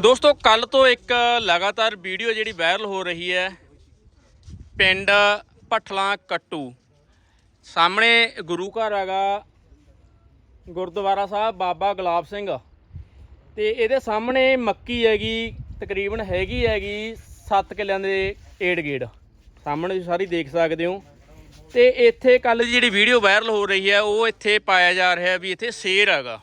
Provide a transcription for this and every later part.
ਦੋਸਤੋ ਕੱਲ ਤੋਂ ਇੱਕ ਲਗਾਤਾਰ ਵੀਡੀਓ ਜਿਹੜੀ ਵਾਇਰਲ ਹੋ ਰਹੀ ਹੈ, ਪਿੰਡ ਭੱਠਲਾ ਕੱਟੂ। ਸਾਹਮਣੇ ਗੁਰੂ ਘਰ ਹੈਗਾ, ਗੁਰਦੁਆਰਾ ਸਾਹਿਬ, ਬਾਬਾ ਗੁਲਾਬ ਸਿੰਘ। ਤੇ ਇਹਦੇ ਸਾਹਮਣੇ ਮੱਕੀ ਹੈਗੀ, ਤਕਰੀਬਨ ਹੈਗੀ ਹੈਗੀ 7 ਕਿੱਲਿਆਂ ਦੇ ਏੜ ਗੇੜ। ਸਾਹਮਣੇ ਤੁਸੀਂ ਸਾਰੀ ਦੇਖ ਸਕਦੇ ਹੋ। ਤੇ ਇੱਥੇ ਕੱਲ ਦੀ ਜਿਹੜੀ ਵੀਡੀਓ ਵਾਇਰਲ ਹੋ ਰਹੀ ਹੈ, ਉਹ ਇੱਥੇ ਪਾਇਆ ਜਾ ਰਿਹਾ ਵੀ ਇੱਥੇ ਸ਼ੇਰ ਹੈਗਾ।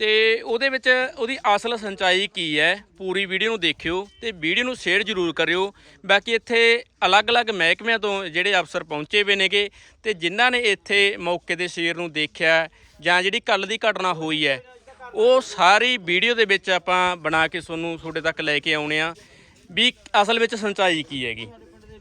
ਤੇ ਉਹਦੇ ਵਿੱਚ ਉਹਦੀ ਅਸਲ ਸੰਚਾਈ ਕੀ ਹੈ ਪੂਰੀ ਵੀਡੀਓ ਨੂੰ ਦੇਖਿਓ ਤੇ ਵੀਡੀਓ ਨੂੰ ਸ਼ੇਅਰ ਜ਼ਰੂਰ ਕਰਿਓ। ਬਾਕੀ ਇੱਥੇ ਅਲੱਗ-ਅਲੱਗ ਮਹਿਕਮਿਆਂ ਤੋਂ ਜਿਹੜੇ ਅਫਸਰ ਪਹੁੰਚੇ ਹੋਏ ਨੇਗੇ ਤੇ ਜਿਨ੍ਹਾਂ ਨੇ ਇੱਥੇ ਮੌਕੇ ਦੇ ਸ਼ੇਰ ਨੂੰ ਦੇਖਿਆ ਜਾਂ ਜਿਹੜੀ ਕੱਲ ਦੀ ਘਟਨਾ ਹੋਈ ਹੈ ਉਹ ਸਾਰੀ ਵੀਡੀਓ ਦੇ ਵਿੱਚ ਆਪਾਂ ਬਣਾ ਕੇ ਤੁਹਾਨੂੰ ਤੁਹਾਡੇ ਤੱਕ ਲੈ ਕੇ ਆਉਣੇ ਆ ਵੀ ਅਸਲ ਵਿੱਚ ਸੰਚਾਈ ਕੀ ਹੈਗੀ।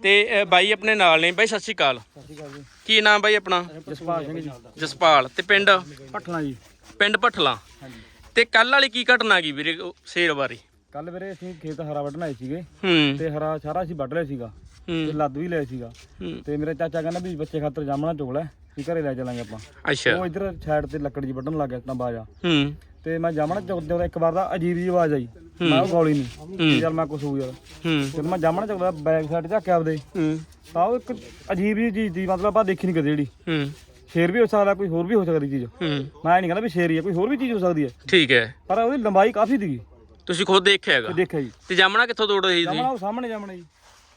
ਤੇ ਬਾਈ ਆਪਣੇ ਨਾਲ ਨੇ। ਬਾਈ ਸਤਿ ਸ਼੍ਰੀ ਅਕਾਲ। ਸਤਿ ਸ਼੍ਰੀ ਅਕਾਲ ਜੀ। ਕੀ ਨਾਮ ਬਾਈ ਆਪਣਾ? ਜਸਪਾਲ ਸਿੰਘ ਜੀ। ਜਸਪਾਲ। ਤੇ ਪਿੰਡ? ਪਟਲਾ ਜੀ। ਪਿੰਡ ਭੱਠਲਾ। ਹਾਂਜੀ। ਤੇ ਕੱਲ ਵਾਲੀ ਕੀ ਘਟਨਾ ਗਈ ਵੀਰੇ ਉਹ ਸ਼ੇਰ ਬਾਰੇ? ਕੱਲ ਵੀਰੇ ਅਸੀਂ ਖੇਤ ਹਰਾ ਵੱਢਣ ਆਏ ਸੀਗੇ। ਹੂੰ। ਤੇ ਹਰਾ ਸਾਰਾ ਅਸੀਂ ਵੱਢ ਲਿਆ ਸੀਗਾ। ਤੇ ਹੂੰ ਲੱਦ ਵੀ ਲਿਆ ਸੀਗਾ। ਹੂੰ। ਤੇ ਮੇਰੇ ਚਾਚਾ ਕਹਿੰਦਾ ਵੀ ਬੱਚੇ ਖਾਤਰ ਜਾਮਣਾ ਚੁਗ ਲੈ ਵੀ ਘਰੇ ਲੈ ਚੱਲਾਂਗੇ ਆਪਾਂ। ਅੱਛਾ। ਉਹ ਇੱਧਰ ਸਾਈਡ ਤੇ ਲੱਕੜ ਜੀ ਵੱਢਣ ਲੱਗ ਗਿਆ ਤਾਂ ਬਾਜਾ। ਹੂੰ। ਤੇ ਮੈਂ ਜਾਮਣਾ ਚੁਗਦੇ ਉਹਦਾ ਇੱਕ ਵਾਰ ਦਾ ਅਜੀਬ ਜੀ ਆਵਾਜ਼ ਆਈ। ਮੈਂ ਉਹ ਗੋਲੀ ਨਹੀਂ ਚੱਲ ਮੈਂ ਕੁਛ ਹੋ ਯਾਰ। ਹੂੰ। ਜਦੋਂ ਮੈਂ ਜਾਮਣਾ ਚੁਗਦਾ ਬੈਕ ਸਾਈਡ ਝਾਕਿਆ ਆਪਦੇ। ਹੂੰ। ਤਾਂ ਉਹ ਇੱਕ ਅਜੀਬ ਜੀ ਚੀਜ਼ ਦੀ ਮਤਲਬ ਆਪਾਂ ਦੇਖੀ ਨਹੀਂ ਕਦੇ ਜਿਹੜੀ। ਹੂੰ। ਸ਼ੇਰ ਵੀ ਹੋ ਸਕਦਾ ਕੋਈ ਹੋਰ ਵੀ ਹੋ ਸਕਦੀ ਚੀਜ਼। ਹੂੰ। ਮੈਂ ਨਹੀਂ ਕਹਿੰਦਾ ਵੀ ਸ਼ੇਰ ਹੀ ਹੈ ਕੋਈ ਹੋਰ ਵੀ ਚੀਜ਼ ਹੋ ਸਕਦੀ ਹੈ। ਠੀਕ ਹੈ। ਪਰ ਉਹਦੀ ਲੰਬਾਈ ਕਾਫੀ ਸੀਗੀ। ਤੁਸੀਂ ਖੁਦ ਦੇਖਿਆ ਹੈਗਾ? ਦੇਖਿਆ ਜੀ। ਤੇ ਜਾਮਣਾ ਕਿੱਥੋਂ ਤੋੜ ਰਹੀ ਸੀ? ਜਾਮਣਾ ਉਹ ਸਾਹਮਣੇ ਜਾਮਣਾ ਜੀ।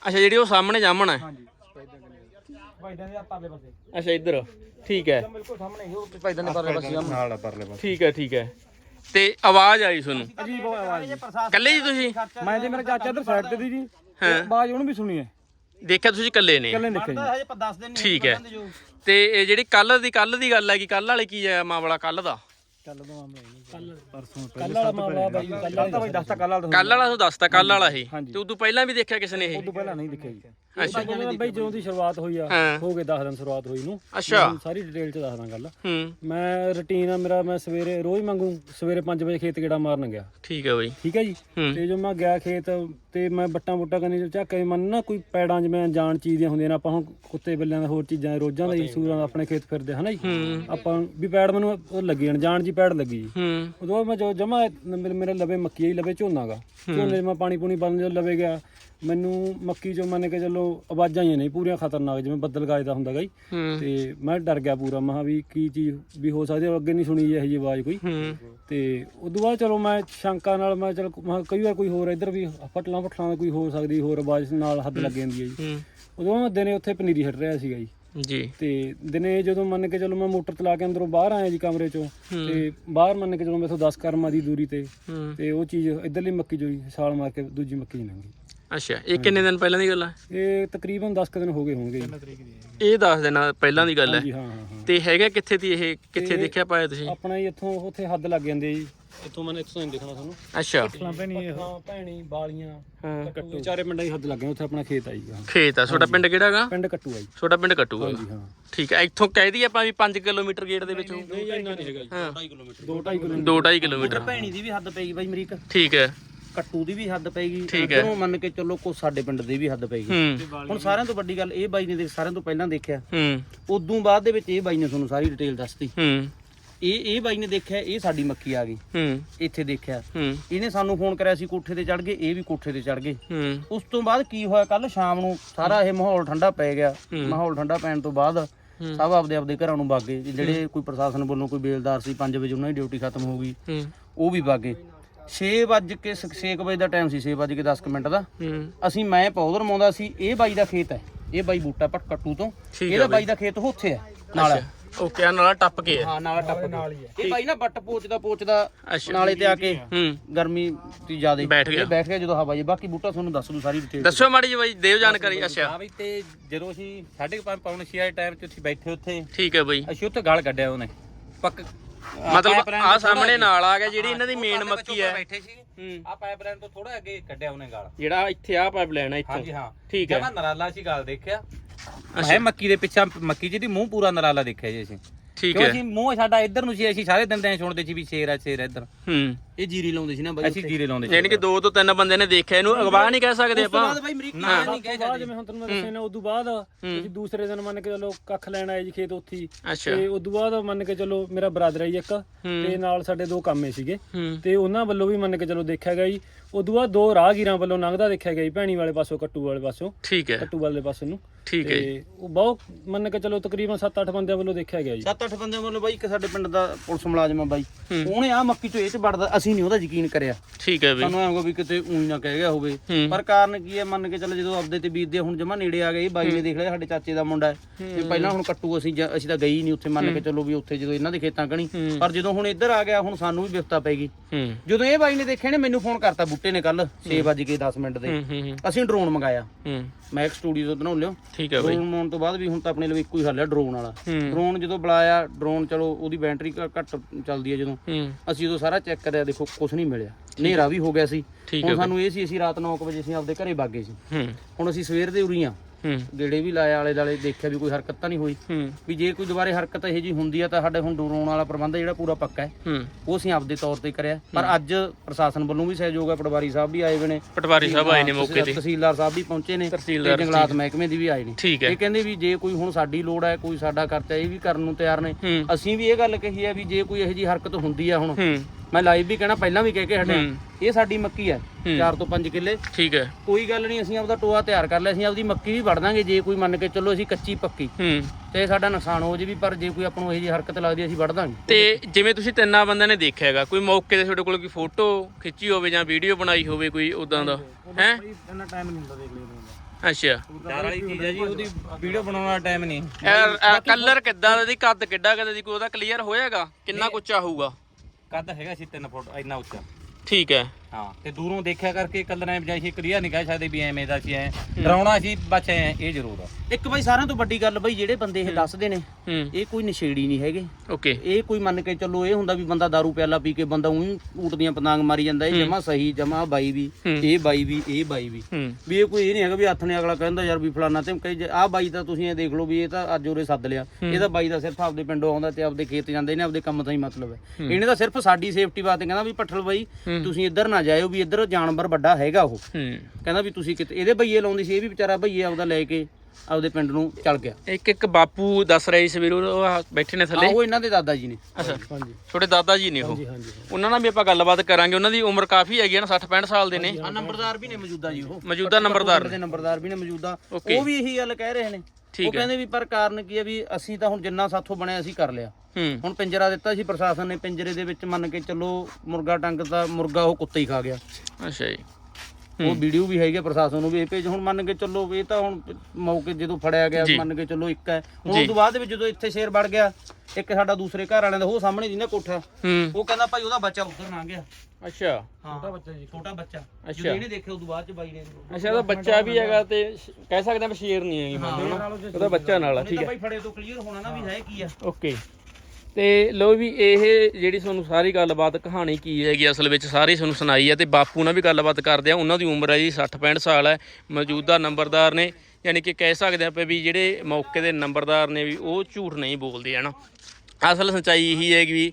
ਅੱਛਾ ਜਿਹੜੀ ਉਹ ਸਾਹਮਣੇ ਜਾਮਣਾ ਹੈ? ਹਾਂਜੀ। ਭਾਈਦਾਂ ਦੇ ਦੇ ਪਾਸੇ। ਅੱਛਾ ਇੱਧਰ। ਠੀਕ ਹੈ। ਬਿਲਕੁਲ ਸਾਹਮਣੇ ਹੀ ਉਹ ਭਾਈਦਾਂ ਦੇ ਪਰਲੇ ਪਾਸੇ ਨਾਲ ਪਰਲੇ ਪਾਸੇ। ਠੀਕ ਹੈ ਠੀਕ ਹੈ। ਤੇ ਆਵਾਜ਼ ਆਈ ਤੁਹਾਨੂੰ? ਅਜੀਬ ਆਵਾਜ਼ ਜੀ। ਕੱਲੇ ਜੀ ਤੁਸੀਂ? ਮੈਂ ਤੇ ਮੇਰਾ ਚਾਚਾ ਇੱਧਰ ਸਾਈਡ ਤੇ ਦੀ ਜੀ। ਹਾਂ। ਆਵਾਜ਼ ਉਹਨੂੰ ਵੀ ਸੁਣੀ ਹੈ। ਦੇਖਿਆ ਤੁਸੀਂ ਕੱਲੇ ਨੇ? ਇਕੱਲੇ ਦੇਖਿਆ ਜੀ। ਠੀਕ ਹੈ। ਤੇ ਇਹ ਜਿਹੜੀ ਕੱਲ ਦੀ ਕੱਲ ਦੀ ਗੱਲ ਹੈ ਕਿ ਕੱਲ ਵਾਲੇ ਕੀ ਹੈ ਮਾਮਲਾ ਕੱਲ ਦਾ? ਕੱਲ ਦਾ ਮਾਮਲਾ ਕੱਲ ਪਰਸੋਂ ਕੱਲ ਵਾਲਾ ਮਾਮਲਾ ਬਾਈ ਕੱਲ ਤਾਂ ਬਾਈ ਦੱਸਤਾ ਕੱਲ ਵਾਲਾ ਕੱਲ ਵਾਲਾ ਤੁਹਾਨੂੰ ਦੱਸਤਾ ਕੱਲ ਵਾਲਾ ਇਹ। ਹਾਂਜੀ। ਤੇ ਉਦੋਂ ਪਹਿਲਾਂ ਵੀ ਦੇਖਿਆ ਕਿਸੇ ਨੇ ਇਹ? ਉਦੋਂ ਪਹਿਲਾਂ ਨਹੀਂ ਦੇਖਿਆ ਜੀ। ਅੱਛਾ। ਬਾਈ ਜਦੋਂ ਦੀ ਸ਼ੁਰੂਆਤ ਹੋਈ ਆ ਹਾਂ। ਹੋ ਗਏ 10 ਦਿਨ ਸ਼ੁਰੂਆਤ ਹੋਈ ਨੂੰ। ਅੱਛਾ। ਮੈਂ ਸਾਰੀ ਡਿਟੇਲ ਚ ਦੱਸਦਾ ਗੱਲ ਹੂੰ। ਮੈਂ ਰੁਟੀਨ ਆ ਮੇਰਾ ਮੈਂ ਸਵੇਰੇ ਰੋਜ਼ ਮੰਗੂ ਸਵੇਰੇ 5 ਵਜੇ ਖੇਤ ਗੇੜਾ ਮਾਰਨ ਗਿਆ। ਠੀਕ ਹੈ ਬਈ। ਠੀਕ ਹੈ ਜੀ? ਹੂੰ। ਤੇ ਜਦੋਂ ਮੈਂ ਗਿਆ ਖੇਤ ਤੇ ਮੈਂ ਬੱਟਾਂ ਬੁੱਟਾਂ ਕਰਨੀ ਝਾਕ ਕੇ ਮਨ ਨਾ ਕੋਈ ਪੈੜਾਂ ਜਿਵੇਂ ਜਾਣ ਚੀਜ਼ ਦੀਆਂ ਹੁੰਦੀਆਂ ਨੇ ਆਪਾਂ ਹੁਣ ਕੁੱਤੇ ਬਿੱਲਿਆਂ ਦਾ ਹੋਰ ਚੀਜ਼ਾਂ ਰੋਜ਼ਾਂ ਦਾ ਹੀ ਸੂਰਾਂ ਦਾ ਆਪਣੇ ਖੇਤ ਫਿਰਦੇ ਹਨਾ ਜੀ? ਹੂੰ। ਆਪਾਂ ਵੀ ਪੈੜ ਮੈਨੂੰ ਉਹ ਲੱਗੀ ਜਾਣ ਜਾਣ ਜੀ ਪੈੜ ਲੱਗੀ ਜੀ। ਹੂੰ। ਉਦੋਂ ਮੈਂ ਜੋ ਜਮਾ ਮੇਰੇ ਮੇਰੇ ਲਵੇ ਮੱਕੀ ਹੀ ਲਵੇ ਝੋਨਾਗਾ ਝੋਨੇ 'ਚ ਮੈਂ ਪਾਣੀ ਪੂਣੀ ਪਾਣ ਜਦੋਂ ਲਵੇ ਗਿਆ ਮੈਨੂੰ ਮੱਕੀ ਚੋਂ ਮੰਨ ਕੇ ਚੱਲੋ ਆਵਾਜ਼ਾਂ ਹੀ ਨਹੀਂ ਪੂਰੀਆਂ ਖਤਰਨਾਕ ਜਿਵੇਂ ਬੱਦਲ ਗਾਜਦਾ ਹੁੰਦਾ ਗਾ ਜੀ। ਹੂੰ। ਤੇ ਮੈਂ ਡਰ ਗਿਆ ਪੂਰਾ ਮਹਾ ਵੀ ਕੀ ਚੀਜ਼ ਵੀ ਹੋ ਸਕਦੀ ਹੈ, ਅੱਗੇ ਨਹੀਂ ਸੁਣੀ ਇਹੋ ਜਿਹੀ ਆਵਾਜ਼ ਕੋਈ। ਹੂੰ। ਤੇ ਉਦੋਂ ਬਾਅਦ ਚਲੋ ਮੈਂ ਸ਼ੰਕਾ ਨਾਲ ਮੈਂ ਚਲ ਕਈ ਵਾਰ ਕੋਈ ਹੋਰ ਇੱਧਰ ਵੀ ਫਟਲਾਂ ਫਟਲਾਂ ਦਾ ਕੋਈ ਹੋ ਸਕਦੀ ਹੋਰ ਆਵਾਜ਼ ਨਾਲ ਹੱਦ ਲੱਗ ਜਾਂਦੀ ਹੈ ਜੀ। ਹੂੰ। ਉਦੋਂ ਮੈਂ ਦਿਨੇ ਉੱਥੇ ਪਨੀਰੀ ਛੱਡ ਰਿਹਾ ਸੀਗਾ ਜੀ। ਜੀ। ਤੇ ਦਿਨੇ ਜਦੋਂ ਮੰਨ ਕੇ ਚਲੋ ਮੈਂ ਮੋਟਰ ਚਲਾ ਕੇ ਅੰਦਰੋਂ ਬਾਹਰ ਆਇਆ ਜੀ ਕਮਰੇ ਚੋਂ ਤੇ ਬਾਹਰ ਮੰਨ ਕੇ ਚਲੋ ਮੈਥੋਂ 10 ਕਰਮਾਂ ਦੀ ਦੂਰੀ ਤੇ ਹੂੰ। ਤੇ ਉਹ ਚੀਜ਼ ਇੱਧਰਲੀ ਮੱਕੀ ਜੋ ਜੀ ਛਾਲ ਮਾਰ ਕੇ ਦੂਜੀ ਮੱਕੀ ਲੰਘੀ ਅੱਛਾ ਇਹ ਕਿੰਨੇ ਦਿਨ ਪਹਿਲਾਂ ਦੀ ਗੱਲ ਹੈ ਇਹ ਤਕਰੀਬਨ 10 ਕੁ ਦਿਨ ਹੋ ਗਏ ਹੋਣਗੇ ਜੀ। ਇਹ ਦੱਸ ਦੇਣਾ ਪਹਿਲਾਂ ਦੀ ਗੱਲ ਹੈ। ਜੀ ਹਾਂ ਹਾਂ ਹਾਂ। ਤੇ ਹੈਗਾ ਕਿੱਥੇ ਦੀ ਇਹ ਕਿੱਥੇ ਦੇਖਿਆ ਪਾਇਆ ਤੁਸੀਂ? ਆਪਣਾ ਜੀ ਇੱਥੋਂ ਉੱਥੇ ਹੱਦ ਲੱਗ ਜਾਂਦੇ ਜੀ। ਇੱਥੋਂ ਮੈਂ ਇੱਥੋਂ ਨਹੀਂ ਦਿਖਣਾ ਤੁਹਾਨੂੰ। ਅੱਛਾ। ਫਲਾਂ ਭੈਣੀ ਭੈਣੀ ਬਾਲੀਆਂ ਹਾਂ। ਕੱਟੂ। ਚਾਰੇ ਪਿੰਡਾਂ ਦੀ ਹੱਦ ਲੱਗ ਗਏ ਉੱਥੇ ਆਪਣਾ ਖੇਤ ਆਈ ਗਾ ਖੇਤ ਆ। ਛੋਟਾ ਪਿੰਡ ਕਿਹੜਾ ਹੈਗਾ ਪਿੰਡ ਕੱਟੂ ਆਈ ਛੋਟਾ ਪਿੰਡ ਕੱਟੂਗਾ ਜੀ ਹਾਂ। ਠੀਕ ਹੈ ਇੱਥੋਂ ਕਹਿ ਦਈਏ ਆਪਾਂ ਵੀ 5 ਕਿਲੋਮੀਟਰ ਗੇਟ ਦੇ ਵਿੱਚ। ਨਹੀਂ ਇੰਨਾ ਨਹੀਂ ਹੈਗਾ ਜੀ। ਹਾਂ। 2.5 ਕਿਲੋਮੀਟਰ। 2.5 ਕਿਲੋਮੀਟਰ। ਭੈਣੀ ਦੀ ਵੀ ਹੱਦ ਪੈਗੀ ਬਾਈ ਅਮਰੀਕ ਠੀਕ ਹੈ। ਕੱਟੂ ਦੀ ਵੀ ਹੱਦ ਪੈਗੀ ਠੀਕ ਹੈ। ਇੱਧਰੋਂ ਮੰਨ ਕੇ ਚੱਲੋ ਕੋ ਸਾਡੇ ਪਿੰਡ ਦੀ ਵੀ ਹੱਦ ਪੈਗੀ ਹੂੰ। ਹੁਣ ਸਾਰਿਆਂ ਤੋਂ ਵੱਡੀ ਗੱਲ ਇਹ ਬਾਈ ਨੇ ਦੇਖ ਸਾਰਿਆਂ ਤੋਂ ਪਹਿਲਾਂ ਦੇਖਿਆ। ਹੂੰ। ਉਦੋਂ ਬਾਅਦ ਦੇ ਵਿੱਚ ਇਹ ਬਾਈ ਨੇ ਤੁਹਾਨੂੰ ਸਾਰੀ ਡਿਟੇਲ ਦੱਸਤੀ। ਹੂੰ। ਇਹ ਇਹ ਬਾਈ ਨੇ ਦੇਖਿਆ ਇਹ ਸਾਡੀ ਮੱਕੀ ਆ ਗਈ। ਹੂੰ। ਇੱਥੇ ਦੇਖਿਆ। ਹੂੰ। ਇਹਨੇ ਸਾਨੂੰ ਫੋਨ ਕਰਿਆ ਸੀ ਕੋਠੇ ਤੇ ਚੜ ਗਏ ਇਹ ਵੀ ਕੋਠੇ ਤੇ ਚੜ ਗਏ। ਹੂੰ। ਉਸ ਤੋਂ ਬਾਅਦ ਕੀ ਹੋਇਆ ਕੱਲ ਸ਼ਾਮ ਨੂੰ ਸਾਰਾ ਇਹ ਮਾਹੌਲ ਠੰਡਾ ਪੈ ਗਿਆ। ਮਾਹੌਲ ਠੰਡਾ ਪੈਣ ਤੋਂ ਬਾਅਦ ਸਭ ਆਪਦੇ ਆਪਦੇ ਘਰਾਂ ਨੂੰ ਬਾਗੇ ਜਿਹੜੇ ਕੋਈ ਪ੍ਰਸ਼ਾਸਨ ਵੱਲੋਂ ਕੋਈ ਬੇਲਦਾਰ ਸੀ 5 ਵਜੇ ਉਹਨਾਂ ਦੀ ਡਿਊਟੀ ਖਤਮ ਹੋ ਗਈ। ਹੂੰ। ਉਹ ਵੀ ਬਾਗੇ 6 ਵਜੇ ਕੇ 6 ਵਜੇ ਦਾ ਟਾਈਮ ਸੀ 6 ਵਜੇ ਕੇ 10 ਕੁ ਮਿੰਟ ਦਾ। ਹੂੰ। ਅਸੀਂ ਮੈਂ ਪੌਦਰ ਮਾਉਂਦਾ ਸੀ ਇਹ ਬਾਈ ਦਾ ਖੇਤ ਹੈ। ਇਹ ਬਾਈ ਬੂਟਾ ਪਟ ਕੱਟੂ ਤੋਂ। ਠੀਕ ਹੈ ਇਹਦਾ ਬਾਈ। ਦਾ ਖੇਤ ਉੱਥੇ ਹੈ ਨਾਲ। ਓਕੇ ਆ ਨਾਲਾ ਟੱਪ ਕੇ ਹੈ। ਹਾਂ ਨਾਲ ਟੱਪ ਨਾਲ ਹੀ ਹੈ। ਇਹ ਬਾਈ ਨਾ ਬੱਟ ਪੋਚਦਾ ਪੋਚਦਾ ਅੱਛਾ। ਨਾਲੇ ਤੇ ਆ ਕੇ ਹੂੰ। ਗਰਮੀ ਦੀ ਜ਼ਿਆਦੇ। ਬੈਠ ਗਿਆ। ਇਹ ਬੈਠ ਗਿਆ ਜਦੋਂ ਹਵਾ ਜੀ ਬਾਕੀ ਬੂਟਾ ਤੁਹਾਨੂੰ ਦੱਸ ਦੂ ਸਾਰੀ ਡਿਟੇਲ ਦੱਸੋ ਮਾੜੀ ਜੀ ਬਾਈ ਦਿਓ ਜਾਣਕਾਰੀ। ਅੱਛਾ। ਹਾਂ ਬਈ ਤੇ ਜਦੋਂ ਅਸੀਂ 5:30 ਪੌਣ 6 ਵਾਲੇ ਟਾਈਮ 'ਚ ਅਸੀਂ ਬੈਠੇ ਉੱਥੇ। ਠੀਕ ਹੈ ਬਾਈ। ਅਸੀਂ ਉੱਥੇ ਗਾਲ ਕੱਢਿਆ ਉਹਨੇ। ਪੱਕ ਮਤਲਬ ਆ ਸਾਹਮਣੇ ਨਾਲ ਆ ਗਿਆ ਜਿਹੜੀ ਇਹਨਾਂ ਦੀ ਮੇਨ ਮੱਕੀ ਹੈ। ਬੈਠੇ ਸੀ। ਹੂੰ। ਆ ਪਾਈਪਲਾਈਨ ਤੋਂ ਥੋੜਾ ਅੱਗੇ ਕੱਢਿਆ ਉਹਨੇ ਗਾਲ। ਜਿਹੜਾ ਇੱਥੇ ਆ ਪਾਈਪ ਲੈਣਾ ਇੱਥੋਂ। ਹਾਂਜੀ ਹਾਂ। ਠੀਕ ਹੈ। ਜਮਾ ਨਰਾਲਾ ਸੀ ਗਾਲ ਦੇਖਿਆ। ਹੈ ਮੱਕੀ ਦੇ ਪਿੱਛਾ ਮੱਕੀ ਜਿਹਦੀ ਮੂੰਹ ਪੂਰਾ ਨਰਾਲਾ ਦੇਖਿਆ ਜੀ ਅਸੀਂ। ਠੀਕ ਕਿਉਂ ਹੈ। ਅਸੀਂ ਮੂੰਹ ਸਾਡਾ ਇੱਧਰ ਨੂੰ ਸੀ ਅਸੀਂ ਸਾਰੇ ਦਿਨ ਸੁਣਦੇ ਸੀ ਵੀ ਸ਼ੇਰ ਆ ਸ਼ੇਰ ਆ ਇੱਧਰ। ਹੂੰ। ਇਹ ਜੀਰੀ ਲਾਉਂਦੇ ਸੀ ਨਾ ਬਾਈ ਅਸੀਂ ਜੀਰੇ ਲਾਉਂਦੇ ਸੀ ਯਾਨੀ ਕਿ ਦੋ ਤੋਂ ਤਿੰਨ ਬੰਦੇ ਨੇ ਦੇਖਿਆ ਇਹਨੂੰ ਅਗਵਾ ਨਹੀਂ ਕਹਿ ਸਕਦੇ ਉਸ ਤੋਂ ਆਪਾਂ। ਬਾਅਦ ਬਾਈ ਅਮਰੀਕਾ ਨਹੀਂ ਕਹਿ ਬਾਅਦ ਸਕਦੇ। ਜਿਵੇਂ ਹੁਣ ਤੁਹਾਨੂੰ ਮੈਂ ਦੱਸਿਆ ਨਾ ਉਦੋਂ ਬਾਅਦ ਅਸੀਂ ਦੂਸਰੇ ਦਿਨ ਮੰਨ ਕੇ ਚਲੋ ਕੱਖ ਲੈਣ ਆਏ ਜੀ ਖੇਤ ਉੱਥੇ ਹੀ। ਅੱਛਾ। ਤੇ ਉਦੋਂ ਬਾਅਦ ਮੰਨ ਕੇ ਚਲੋ ਮੇਰਾ ਬ੍ਰਦਰ ਹੈ ਜੀ ਇੱਕ ਤੇ ਨਾਲ ਸਾਡੇ ਦੋ ਕਾਮੇ ਸੀਗੇ। ਹੂੰ। ਤੇ ਉਹਨਾਂ ਵੱਲੋਂ ਵੀ ਮੰਨ ਕੇ ਚਲੋ ਦੇਖਿਆ ਗਿਆ ਜੀ। ਉਦੋਂ ਬਾਅਦ ਦੋ ਰਾਹਗੀਰਾਂ ਵੱਲੋਂ ਲੰਘਦਾ ਦੇਖਿਆ ਗਿਆ ਜੀ ਭੈਣੀ ਵਾਲੇ ਪਾਸੋਂ ਕੱਟੂ ਵਾਲੇ ਪਾਸੋਂ। ਠੀਕ ਹੈ। ਕੱਟੂ ਵਾਲੇ ਪਾਸੇ ਨੂੰ। ਠੀਕ ਹੈ ਜੀ। ਤੇ ਉਹ ਬਹੁਤ ਮੰਨ ਕੇ ਚਲੋ ਤਕਰੀਬਨ 7-8 ਬੰਦਿਆਂ ਵੱਲੋਂ ਦੇਖਿਆ ਗਿਆ ਜੀ। ਸੱਤ ਅੱਠ ਬੰਦੇ ਵੱਲੋਂ ਬਾਈ ਇੱਕ ਸਾਡੇ ਪਿੰਡ ਦਾ ਪੁਲਿਸ ਮੁਲਾਜ਼ਮ ਆ ਬਾਈ। ਉਹਨੇ ਆ ਮੱਕੀ ਚੋਂ ਇਹ ਚ ਵੜਦਾ ਅਸੀਂ ਨਹੀਂ ਉਹਦਾ ਯਕੀਨ ਕਰਿਆ। ਠੀਕ ਹੈ ਬਈ ਸਾਨੂੰ ਐਂ ਹੋਗਾ ਵੀ ਕਿਤੇ ਉਹੀ ਨਾ ਕਹਿ ਗਿਆ ਹੋਵੇ। ਹੂੰ। ਪਰ ਕਾਰਨ ਕੀ ਹੈ ਮੰਨ ਕੇ ਚੱਲ ਜਦੋਂ ਆਪਦੇ ਤੇ ਬੀਤਦੇ ਹੁਣ ਜਮਾ ਨੇੜੇ ਆ ਗਏ ਬਾਈ ਨੇ ਦੇਖ ਲਿਆ ਸਾਡੇ ਚਾਚੇ ਦਾ ਮੁੰਡਾ ਹੈ। ਤੇ ਪਹਿਲਾਂ ਹੁਣ ਕੱਟੂ ਅਸੀਂ ਜ- ਅਸੀਂ ਤਾਂ ਹੀ ਨਹੀਂ ਉੱਥੇ ਮੰਨ ਕੇ ਚੱਲੋ ਵੀ ਉੱਥੇ ਜਦੋਂ ਇਹਨਾਂ ਦੇ ਖੇਤਾਂ ਕਣੀ। ਹੂੰ। ਪਰ ਜਦੋਂ ਹੁਣ ਇੱਧਰ ਆ ਗਿਆ ਹੁਣ ਸਾਨੂੰ ਵੀ ਵਿਫਤਾ ਪੈ ਗਈ। ਹੂੰ। ਜਦੋਂ ਇਹ ਬਾਈ ਨੇ ਦੇਖਿਆ ਨੇ ਮੈਨੂੰ ਫੋਨ ਕਰਤਾ ਬੂਟੇ ਨੇ ਕੱਲ 6:10 ਮਿੰਟ ਦੇ। ਹੂੰ ਹੂੰ ਹੂੰ, ਅਸੀਂ ਡਰੋਨ ਮੰਗਾਇਆ। ਹੂੰ। ਮੈਂ ਇੱਕ ਸਟੂਡੀਓ ਤੋਂ ਬਣਾਉ ਲਿਓ। ਠੀਕ ਹੈ ਬਈ। ਡਰੋਨ ਮੰਗਾਉਣ ਤੋਂ ਬਾਅਦ ਵੀ ਹੁਣ ਤਾਂ ਆਪਣੇ ਲਈ ਇੱਕੋ ਹੀ ਹੱਲ ਹੈ ਡਰੋਨ ਵਾਲਾ। ਹੂੰ। ਡਰੋਨ ਜਦੋਂ ਬੁਲਾਇਆ ਡਰੋਨ ਚਲੋ ਉਹਦੀ ਬੈਟਰੀ ਘੱਟ ਚੱਲਦੀ ਹੈ ਜਦੋਂ। ਹੂੰ। ਅਸੀਂ ਜਦੋਂ ਸਾਰਾ ਚੈੱਕ ਕਰਿਆ ਦੇਖੋ ਕੁਝ ਨਹੀਂ ਮਿਲਿਆ। ਹਨੇਰਾ ਵੀ ਹੋ ਗਿਆ ਸੀ। ਠੀਕ ਹੈ ਹੁਣ ਸਾਨੂੰ ਇਹ ਸੀ ਅਸੀਂ ਰਾਤ 9 ਵਜੇ ਅਸੀਂ ਆਪਦੇ ਘਰੇ ਬਾਗੇ ਸੀ। ਹੂੰ। ਹੁਣ ਅਸੀਂ ਸਵੇਰ ਦੇ ਉਰੀ ਆ। ਹੂੰ। ਗੇੜੇ ਵੀ ਲਾਏ ਆਲੇ ਦਾਲੇ ਦੇਖਿਆ ਵੀ ਕੋਈ ਹਰਕਤ ਤਾਂ ਨਹੀਂ ਹੋਈ। ਹੂੰ। ਵੀ ਜੇ ਕੋਈ ਦੁਬਾਰੇ ਹਰਕਤ ਇਹੋ ਜੀ ਹੁੰਦੀ ਆ ਤਾਂ ਸਾਡੇ ਹੁਣ ਡਰੋਨ ਵਾਲਾ ਪ੍ਰਬੰਧ ਜਿਹੜਾ ਪੂਰਾ ਪੱਕਾ ਹੈ। ਹੂੰ। ਉਹ ਅਸੀਂ ਆਪਦੇ ਤੌਰ ਤੇ ਕਰਿਆ। ਪਰ ਅੱਜ ਪ੍ਰਸ਼ਾਸਨ ਵੱਲੋਂ ਵੀ ਸਹਿਯੋਗ ਹੈ ਪਟਵਾਰੀ ਸਾਹਿਬ ਵੀ ਆਏ ਹੋਏ ਨੇ। ਪਟਵਾਰੀ ਸਾਹਿਬ ਆਏ ਨੇ ਮੌਕੇ ਤੇ। ਤਹਿਸੀਲਦਾਰ ਸਾਹਿਬ ਵੀ ਪਹੁੰਚੇ ਨੇ ਤਹਿਸੀਲਦਾਰ ਜੰਗਲਾਤ ਮਹਿਕਮੇ ਦੀ ਵੀ ਆਏ ਨੇ। ਇਹ ਕਹਿੰਦੇ ਵੀ ਜੇ ਕੋਈ ਹੁਣ ਸਾਡੀ ਲੋੜ ਹੈ ਕੋਈ ਸਾਡਾ ਕਰਤਾ ਇਹ ਵੀ ਕਰਨ ਨੂੰ ਤਿਆਰ ਨੇ। ਅਸੀਂ ਵੀ ਇਹ ਗੱਲ ਕਹੀ ਹੈ ਵੀ ਜੇ ਕੋਈ ਇਹੋ ਜੀ ਹਰਕਤ ਹੁੰਦੀ ਆ ਹੁਣ ਮੈਂ ਲਾਈਵ ਵੀ ਕਹਿਣਾ ਪਹਿਲਾਂ ਵੀ ਕਹਿ ਕੇ ਹਟਿਆ। ਇਹ ਸਾਡੀ ਮੱਕੀ ਹੈ ਹੂੰ। 4 ਤੋਂ 5 ਕਿੱਲੇ। ਠੀਕ ਹੈ। ਕੋਈ ਗੱਲ ਨਹੀਂ ਅਸੀਂ ਆਪਦਾ ਟੋਆ ਤਿਆਰ ਕਰ ਲਿਆ ਅਸੀਂ ਆਪਦੀ ਮੱਕੀ ਵੀ ਵੜ ਦਾਂਗੇ ਜੇ ਕੋਈ ਮੰਨ ਕੇ ਚੱਲੋ ਅਸੀਂ ਕੱਚੀ ਪੱਕੀ। ਹੂੰ। ਤੇ ਸਾਡਾ ਨੁਕਸਾਨ ਹੋ ਜੇ ਵੀ ਪਰ ਜੇ ਕੋਈ ਆਪਾਂ ਨੂੰ ਇਹੋ ਜੀ ਹਰਕਤ ਲੱਗਦੀ ਅਸੀਂ ਵੜ ਦਾਂਗੇ। ਤੇ ਜਿਵੇਂ ਤੁਸੀਂ ਤਿੰਨਾਂ ਬੰਦਿਆਂ ਨੇ ਦੇਖਿਆ ਹੈਗਾ ਕੋਈ ਮੌਕੇ ਤੇ ਤੁਹਾਡੇ ਕੋਲ ਕੋਈ ਫੋਟੋ ਖਿੱਚੀ ਹੋਵੇ ਜਾਂ ਵੀਡੀਓ ਬਣਾਈ ਹੋਵੇ ਕੋਈ ਉਦਾਂ ਦਾ? ਹੈ? ਇੰਨਾ ਟਾਈਮ ਨਹੀਂ ਹੁੰਦਾ ਦੇਖ ਲੈਣ ਅੱਛਾ। ਦਾਰ ਵਾਲੀ ਚੀਜ਼ ਹੈ ਜੀ ਉਹਦੀ ਵੀਡੀਓ ਬਣਾਉਣ ਦਾ ਟਾਈਮ ਨਹੀਂ। ਕਲਰ ਕਿੱਦਾਂ ਦਾ ਦੀ ਕੱਦ ਕਿੱਡਾ ਕਦੇ ਦੀ ਕੋਈ ਉਹਦਾ ਕਲੀਅਰ ਹੋਏਗਾ ਕਿੰਨਾ ਕੁ ਉੱਚਾ ਹੋਊਗਾ? ਕੱਦ ਹੈਗਾ ਸੀ 3 ਫੁੱਟ ਇੰਨਾ ਉੱਚਾ। ਠੀਕ ਹੈ। ਹਾਂ ਤੇ ਦੂਰੋਂ ਦੇਖਿਆ ਕਰਕੇ ਕਲਰ ਐ ਬਜਾਈ ਸੀ ਕਲੀਅਰ ਨਹੀਂ ਕਹਿ ਸਕਦੇ ਵੀ ਐਵੇਂ ਦਾ ਸੀ ਐ। ਡਰਾਉਣਾ ਸੀ ਬਸ ਐ ਇਹ ਜ਼ਰੂਰ ਆ। ਇੱਕ ਬਈ ਸਾਰਿਆਂ ਤੋਂ ਵੱਡੀ ਗੱਲ ਬਈ ਜਿਹੜੇ ਬੰਦੇ ਇਹ ਦੱਸਦੇ ਨੇ ਇਹ ਕੋਈ ਨਸ਼ੇੜੀ ਨਹੀਂ ਹੈਗੇ। ਓਕੇ। ਇਹ ਕੋਈ ਮੰਨ ਕੇ ਚੱਲੋ ਇਹ ਹੁੰਦਾ ਵੀ ਬੰਦਾ दारू ਪਿਆਲਾ ਪੀ ਕੇ ਬੰਦਾ ਉਹੀ ਊਟ ਦੀਆਂ ਪਤੰਗ ਮਾਰੀ ਜਾਂਦਾ ਇਹ ਜਮਾ ਸਹੀ ਜਮਾ ਬਾਈ ਵੀ। ਇਹ ਬਾਈ ਵੀ ਇਹ ਬਾਈ ਵੀ। ਵੀ ਇਹ ਕੋਈ ਇਹ ਨਹੀਂ ਹੈਗਾ ਵੀ ਹੱਥ ਨੇ ਅਗਲਾ ਕਹਿੰਦਾ ਯਾਰ ਵੀ ਫਲਾਨਾ ਤੇ ਕਈ ਆਹ ਬਾਈ ਤਾਂ ਤੁਸੀਂ ਇਹ ਦੇਖ ਲਓ ਵੀ ਇਹ ਤਾਂ ਅੱਜ ਉਰੇ ਸੱਦ ਲਿਆ। ਇਹ ਤਾਂ ਬਾਈ ਦਾ ਸਿਰਫ ਆਪਦੇ ਪਿੰਡੋਂ ਆਉਂਦਾ ਤੇ ਆਪਦੇ ਖੇਤ ਜਾਂਦੇ ਨੇ ਆਪਦੇ ਕੰਮ ਦਾ ਹੀ ਮਤਲਬ ਹੈ। ਇਹਨੇ ਤਾਂ ਸਿਰਫ ਸਾਡੀ ਸੇਫਟੀ ਵਾਸਤੇ ਕਹਿੰਦਾ ਵੀ ਪੱਠਲ ਬਾਈ। ਤੁਸੀਂ ਇੱਧਰ ਨਾ ਜਾਇਓ ਵੀ ਇੱਧਰ ਜਾਨਵਰ ਵੱਡਾ ਹੈਗਾ ਉਹ। ਹੂੰ। ਕਹਿੰਦਾ ਵੀ ਤੁਸੀਂ ਕਿਤੇ ਇਹਦੇ ਬਈਏ ਲਾਉਂਦੀ ਸੀ ਇਹ ਵੀ ਵਿਚਾਰਾ ਬਈਏ ਆਪਦਾ ਲੈ ਕੇ ਆਪਦੇ ਪਿੰਡ ਨੂੰ ਚੱਲ ਗਿਆ। ਇੱਕ ਇੱਕ ਬਾਪੂ ਦੱਸ ਰਹੇ ਸੀ ਵੀਰ ਉਹ ਆਹ ਬੈਠੇ ਨੇ ਥੱਲੇ। ਆਹ ਉਹ ਇਹਨਾਂ ਦੇ ਦਾਦਾ ਜੀ ਨੇ। ਅੱਛਾ। ਹਾਂਜੀ। ਛੋਟੇ ਦਾਦਾ ਜੀ ਨੇ ਉਹ। ਜੀ ਹਾਂਜੀ ਉਹਨਾਂ ਨਾਲ ਵੀ ਆਪਾਂ ਗੱਲਬਾਤ ਕਰਾਂਗੇ। ਉਹਨਾਂ ਦੀ ਉਮਰ ਕਾਫੀ ਹੈਗੀ ਹੈ ਨਾ 60 65 ਸਾਲ ਦੇ ਨੇ। ਆ ਨੰਬਰਦਾਰ ਵੀ ਨੇ ਮੌਜੂਦਾ ਜੀ ਉਹ। ਮੌਜੂਦਾ ਨੰਬਰਦਾਰ ਦੇ ਨੰਬਰਦਾਰ ਵੀ ਨੇ ਮੌਜੂਦਾ. ਉਹ ਵੀ ਇਹੀ ਗੱਲ ਕਹਿ ਰਹੇ ਨੇ। ਉਹ ਕਹਿੰਦੇ ਵੀ ਪਰ ਕਾਰਨ ਕੀ ਹੈ ਵੀ ਅਸੀਂ ਤਾਂ ਹੁਣ ਜਿੰਨਾ ਸਾਥੋਂ ਬਣਿਆ ਅਸੀਂ ਕਰ ਲਿਆ। ਹੁਣ ਪਿੰਜਰਾ ਦਿੱਤਾ ਸੀ ਪ੍ਰਸ਼ਾਸਨ ਨੇ ਪਿੰਜਰੇ ਦੇ ਵਿੱਚ ਮੰਨ ਕੇ ਚੱਲੋ ਮੁਰਗਾ ਟੰਗ ਦਾ ਮੁਰਗਾ ਉਹ ਕੁੱਤਾ ਹੀ ਖਾ ਗਿਆ। ਅੱਛਾ ਜੀ। ਉਹ ਵੀਡੀਓ ਵੀ ਹੈਗੀ ਪ੍ਰਸ਼ਾਸਨ ਨੂੰ ਵੀ ਇਹ ਪੇਜ ਹੁਣ ਮੰਨ ਕੇ ਚੱਲੋ ਇਹ ਤਾਂ ਹੁਣ ਮੌਕੇ ਜਦੋਂ ਫੜਿਆ ਗਿਆ। ਮੰਨ ਕੇ ਚੱਲੋ ਇੱਕ ਹੈ। ਹੁਣ। ਉਸ ਤੋਂ ਬਾਅਦ ਵਿੱਚ ਜਦੋਂ ਇੱਥੇ ਸ਼ੇਰ ਵੜ ਗਿਆ ਇੱਕ ਸਾਡਾ ਦੂਸਰੇ ਘਰ ਵਾਲਿਆਂ ਦਾ ਉਹ ਸਾਹਮਣੇ ਦੀ ਨਾ ਕੋਠਾ ਉਹ ਕਹਿੰਦਾ ਭਾਈ ਉਹਦਾ ਬੱਚਾ ਉੱਧਰ ਨਾ ਗਿਆ। ਅੱਛਾ। ਹਾਂ। ਛੋਟਾ ਬੱਚਾ ਜੀ। ਛੋਟਾ ਬੱਚਾ। ਅੱਛਾ। ਜਦੋਂ ਇਹਨੇ ਦੇਖਿਆ ਉਦੋਂ ਬਾਅਦ ਚ ਬਾਈ ਨੇ ਅੱਛਾ ਉਹਦਾ ਬੱਚਾ ਵੀ ਹੈਗਾ ਤੇ ਕਹਿ ਸਕਦੇ ਆ ਸ਼ੇਰ ਨਹੀਂ ਹੈਗੀ ਮੰਨ ਲਓ ਨਾ। ਉਹਦਾ ਬੱਚਾ ਨਾਲ ਆ ਉਹਨੇ ਠੀਕ ਤਾਂ ਹੈ ਭਾਈ ਫੜੇ ਤੋਂ ਕਲੀਅਰ ਹੋਣਾ ਨਾ ਵੀ ਹੈ ਕੀ ਆ। ਓਕੇ। ਤੇ ਲੋ ਵੀ ਇਹ ਜਿਹੜੀ ਤੁਹਾਨੂੰ ਸਾਰੀ ਗੱਲਬਾਤ ਕਹਾਣੀ ਕੀ ਹੈਗੀ ਅਸਲ ਵਿੱਚ ਸਾਰੀ ਤੁਹਾਨੂੰ ਸੁਣਾਈ ਹੈ ਤੇ ਬਾਪੂ ਨਾਲ ਵੀ ਗੱਲਬਾਤ ਕਰਦੇ ਆ। ਉਹਨਾਂ ਦੀ ਉਮਰ ਹੈ ਜੀ 60 65 ਸਾਲ ਹੈ, ਮੌਜੂਦਾ ਨੰਬਰਦਾਰ ਨੇ, ਯਾਨੀ ਕਿ ਕਹਿ ਸਕਦੇ ਆਪਾਂ ਵੀ ਜਿਹੜੇ ਮੌਕੇ ਦੇ ਨੰਬਰਦਾਰ ਨੇ ਵੀ ਉਹ ਝੂਠ ਨਹੀਂ ਬੋਲਦੇ, ਹਨ। ਅਸਲ ਸੱਚਾਈ ਇਹੀ ਹੈ ਕਿ ਵੀ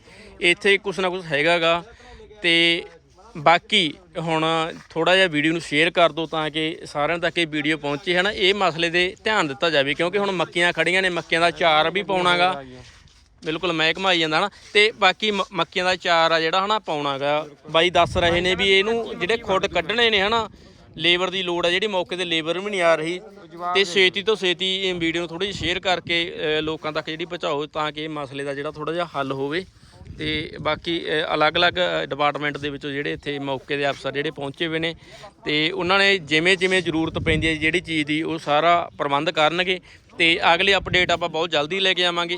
ਇੱਥੇ ਕੁਛ ਨਾ ਕੁਛ ਹੈਗਾਗਾ ਤੇ ਬਾਕੀ ਹੁਣ ਥੋੜਾ ਜਿਹਾ ਵੀਡੀਓ ਨੂੰ ਸ਼ੇਅਰ ਕਰ ਦਿਓ ਤਾਂ ਕਿ ਸਾਰਿਆਂ ਤੱਕ ਇਹ ਵੀਡੀਓ ਪਹੁੰਚੇ ਹੈ ਨਾ ਇਹ ਮਸਲੇ ਦੇ ਧਿਆਨ ਦਿੱਤਾ ਜਾਵੇ ਕਿਉਂਕਿ ਹੁਣ ਮੱਕੀਆਂ ਖੜੀਆਂ ਨੇ, ਮੱਕੀਆਂ ਦਾ ਚਾਰ ਵੀ ਪਾਉਣਾਗਾ। ਬਿਲਕੁਲ ਮਹਿਕਮਾ ਆਈ ਜਾਂਦਾ ਨਾ ਤੇ ਬਾਕੀ ਮ- ਮੱਕੀਆਂ ਦਾ ਚਾਰ ਆ ਜਿਹੜਾ ਹਨਾ ਪਾਉਣਾਗਾ ਬਾਈ ਦੱਸ ਰਹੇ ਨੇ ਵੀ ਇਹਨੂੰ ਜਿਹੜੇ ਖੁੱਡ ਕੱਢਣੇ ਨੇ ਹਨਾ, ਲੇਬਰ ਦੀ ਲੋੜ ਆ ਜਿਹੜੀ ਮੌਕੇ ਤੇ ਲੇਬਰ ਵੀ ਨਹੀਂ ਆ ਰਹੀ। ਤੇ ਛੇਤੀ ਤੋਂ ਛੇਤੀ ਇਹ ਵੀਡੀਓ ਨੂੰ ਥੋੜੀ ਜਿਹੀ ਸ਼ੇਅਰ ਕਰਕੇ ਲੋਕਾਂ ਤੱਕ ਜਿਹੜੀ ਪਹੁੰਚਾਓ ਤਾਂ ਕਿ ਇਹ ਮਸਲੇ ਦਾ ਜਿਹੜਾ ਥੋੜਾ ਜਿਹਾ ਹੱਲ ਹੋਵੇ। ਤੇ ਬਾਕੀ ਅਲੱਗ-ਅਲੱਗ ਡਿਪਾਰਟਮੈਂਟ ਦੇ ਵਿੱਚੋਂ ਜਿਹੜੇ ਇੱਥੇ ਮੌਕੇ ਦੇ ਅਫਸਰ ਜਿਹੜੇ ਪਹੁੰਚੇ ਹੋਏ ਨੇ, ਤੇ ਉਹਨਾਂ ਨੇ ਜਿਵੇਂ ਜਿਵੇਂ ਜ਼ਰੂਰਤ ਪੈਂਦੀ ਹੈ ਜਿਹੜੀ ਚੀਜ਼ ਦੀ, ਉਹ ਸਾਰਾ ਪ੍ਰਬੰਧ ਕਰਨਗੇ। ਤੇ ਅਗਲੀ ਅਪਡੇਟ ਆਪਾਂ ਬਹੁਤ ਜਲਦੀ ਲੈ ਕੇ ਆਵਾਂਗੇ।